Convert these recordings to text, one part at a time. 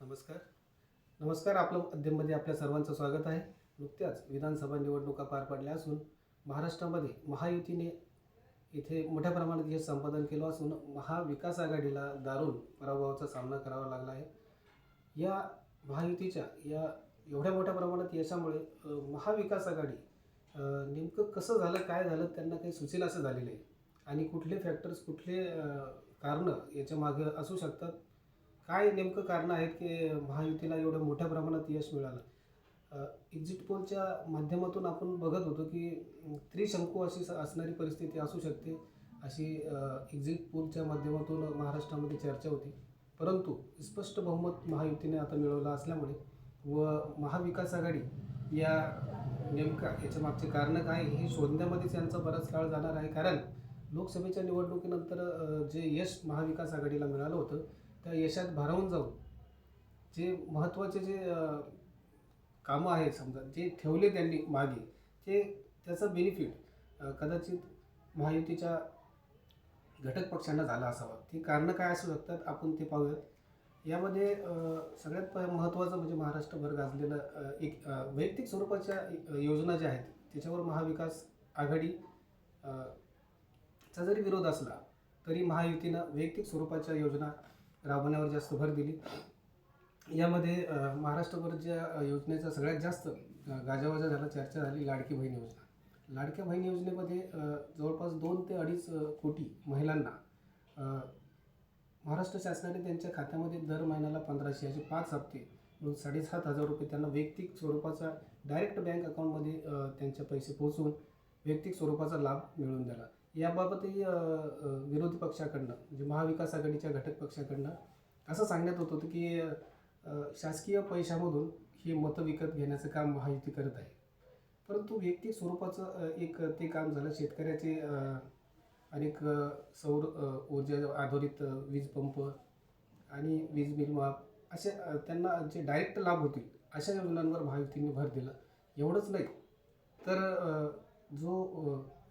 नमस्कार. नमस्कार आपलं माध्यममध्ये आपल्या सर्वांचं स्वागत आहे. नुकत्याच विधानसभा निवडणुका पार पडल्या असून महाराष्ट्रामध्ये महायुतीने इथे मोठ्या प्रमाणात यश संपादन केलं असून महाविकास आघाडीला दारुण पराभवाचा सामना करावा लागला आहे. या महायुतीच्या या एवढ्या मोठ्या प्रमाणात यशामुळे महाविकास आघाडी नेमकं कसं झालं काय झालं त्यांना काही सुचेल असं झालेलं आहे. आणि कुठले फॅक्टर्स कुठले कारणं याच्या मागे असू शकतात काय नेमकं कारण आहेत की महायुतीला एवढं मोठ्या प्रमाणात यश मिळालं? एक्झिट पोलच्या माध्यमातून आपण बघत होतो की त्रिशंकू अशी असणारी परिस्थिती असू शकते अशी एक्झिट पोलच्या माध्यमातून महाराष्ट्रामध्ये चर्चा होती. परंतु स्पष्ट बहुमत महायुतीने आता मिळवलं असल्यामुळे व महाविकास आघाडी या नेमका याच्या मागचे कारणं काय हे शोधण्यामध्येच यांचा बराच काळ जाणार आहे. कारण लोकसभेच्या निवडणुकीनंतर जे यश महाविकास आघाडीला मिळालं होतं त्या यशात भारावून जाऊन जे महत्त्वाचे जे कामं आहेत समजा जे ठेवले त्यांनी मागे ते त्याचा बेनिफिट कदाचित महायुतीच्या घटक पक्षांना झाला असावा. ती कारणं काय असू शकतात आपण ते पाहूयात. यामध्ये सगळ्यात प- महत्त्वाचं म्हणजे महाराष्ट्रभर गाजलेलं एक वैयक्तिक स्वरूपाच्या योजना ज्या आहेत त्याच्यावर महाविकास आघाडी चा जरी विरोध असला तरी महायुतीनं वैयक्तिक स्वरूपाच्या योजना राबवण्यावर जास्त भर दिली. यामध्ये महाराष्ट्रभरच्या महाराष्ट्रभर ज्या योजनेचा सगळ्यात जास्त गाजावाजा झाला चर्चा झाली लाडकी बहीण योजना. लाडक्या बहीण योजनेमध्ये जवळपास दोन ते अडीच कोटी महिलांना महाराष्ट्र शासनाने त्यांच्या खात्यामध्ये दर महिन्याला पंधराशे असे पाच हप्ते म्हणून साडेसात हजार रुपये त्यांना वैयक्तिक स्वरूपाचा डायरेक्ट बँक अकाउंटमध्ये त्यांचे पैसे पोहोचवून वैयक्तिक स्वरूपाचा लाभ मिळवून दिला. याबाबतही विरोधी पक्षाकडनं म्हणजे महाविकास आघाडीच्या घटक पक्षाकडनं असं सांगण्यात होत होतं की शासकीय पैशामधून हे मतं विकत घेण्याचं काम महायुती करत आहे. परंतु वैयक्तिक स्वरूपाचं एक ते काम झालं. शेतकऱ्याचे अनेक सौर ऊर्जा आधारित वीज पंप आणि वीज बिल माफ असे त्यांना जे डायरेक्ट लाभ होतील अशा योजनांवर महायुतीने भर दिला. एवढंच नाही. तर जो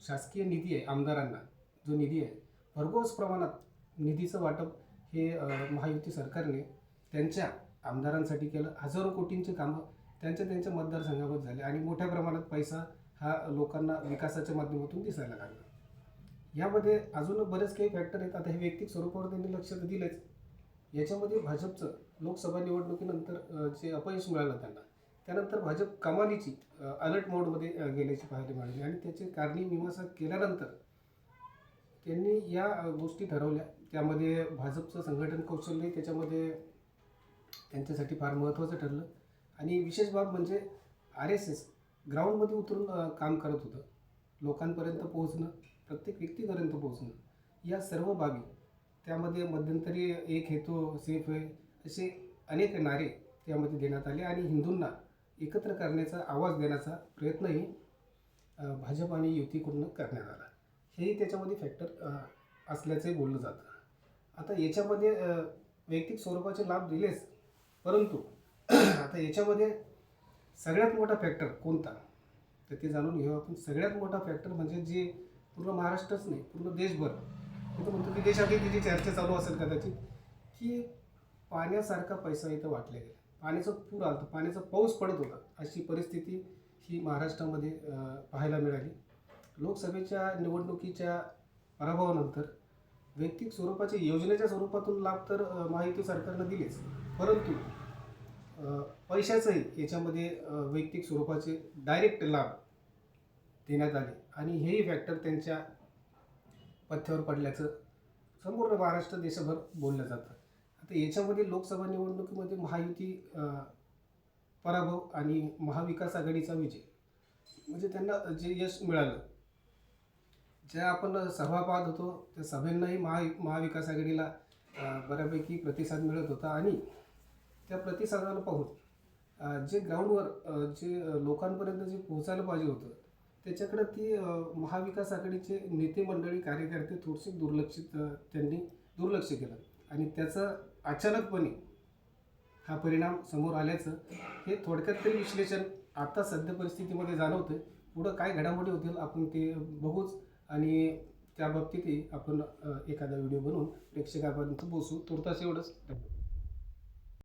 शासकीय निधी आहे आमदारांना जो निधी आहे. भरघोस प्रमाणात निधीचं वाटप हे महायुती सरकारने त्यांच्या आमदारांसाठी केलं. हजारो कोटींचे कामं त्यांच्या त्यांच्या मतदारसंघामध्ये झाले आणि मोठ्या प्रमाणात पैसा हा लोकांना विकासाच्या माध्यमातून दिसायला लागला. यामध्ये अजून बरेच काही फॅक्टर आहेत. आता हे वैयक्तिक स्वरूपावर त्यांनी लक्ष तर दिलंच. याच्यामध्ये भाजपचं लोकसभा निवडणुकीनंतर जे अपयश मिळालं त्यांना त्यानंतर भाजप कमालीची अलर्ट मोडमध्ये गेल्याची पाहायला मिळाली. आणि त्याची कारणी मीमांसा केल्यानंतर त्यांनी या गोष्टी ठरवल्या. त्यामध्ये भाजपचं संघटन कौशल्य त्याच्यामध्ये त्यांच्यासाठी फार महत्त्वाचं ठरलं. आणि विशेष बाब म्हणजे आर एस एस ग्राउंडमध्ये उतरून काम करत होतं. लोकांपर्यंत पोहोचणं प्रत्येक व्यक्तीपर्यंत पोहोचणं या सर्व बाबी त्यामध्ये मध्यंतरी एक हेतू सेफ आहे असे अनेक नारे त्यामध्ये देण्यात आले. आणि हिंदूंना एकत्र करण्याचा आवाज देण्याचा प्रयत्नही भाजप आणि युतीकडून करण्यात आला. हेही त्याच्यामध्ये फॅक्टर असल्याचे बोललं जातं. आता याच्यामध्ये वैयक्तिक स्वरूपाचे लाभ दिलेच परंतु आता याच्यामध्ये सगळ्यात मोठा फॅक्टर कोणता? तर ते जाणून घेऊ आपण. सगळ्यात मोठा फॅक्टर म्हणजे जे पूर्ण महाराष्ट्रच नाही पूर्ण देशभर. मी तर म्हणतो विदेशातही तिची चर्चा चालू असेल कदाचित की पाण्यासारखा पैसा इथं वाटला गेला. पाण्याचं पूर आला पाण्याचा पाऊस पडत होता. अशी परिस्थिती ही महाराष्ट्रामध्ये पाहायला मिळाली. लोकसभेच्या निवडणुकीच्या पराभवानंतर वैयक्तिक स्वरूपाचे योजनेच्या स्वरूपातून लाभ तर माहिती महायुती सरकारनं दिलेच. परंतु पैशाचंही याच्यामध्ये वैयक्तिक स्वरूपाचे डायरेक्ट लाभ देण्यात आले. आणि हेही फॅक्टर त्यांच्या पथ्यावर पडल्याचं संपूर्ण महाराष्ट्र देशभर बोललं जातं. आता याच्यामध्ये लोकसभा निवडणुकीमध्ये महायुती पराभव आणि महाविकास आघाडीचा विजय. म्हणजे त्यांना जे यश मिळालं. ज्या आपण सभा पाहत होतो त्या सभेंनाही महा महाविकास आघाडीला बऱ्यापैकी प्रतिसाद मिळत होता. आणि त्या प्रतिसादाला पाहून जे ग्राउंडवर जे लोकांपर्यंत जे पोहोचायला पाहिजे होतं त्याच्याकडे ती महाविकास आघाडीचे नेते मंडळी कार्यकर्ते थोडेसे दुर्लक्षित त्यांनी दुर्लक्ष केलं. आणि त्याचं अचानकपणे हा परिणाम समोर आल्याचं हे थोडक्यात तरी विश्लेषण आता सध्या परिस्थितीमध्ये जाणवतं पुढं काय घडामोडी होतील आपण ते बघूच आणि त्या बाबतीतही आपण एखादा व्हिडिओ बनवून प्रेक्षकापर्यंत पोहोचू. तुर्तास एवढंच धन्यवाद.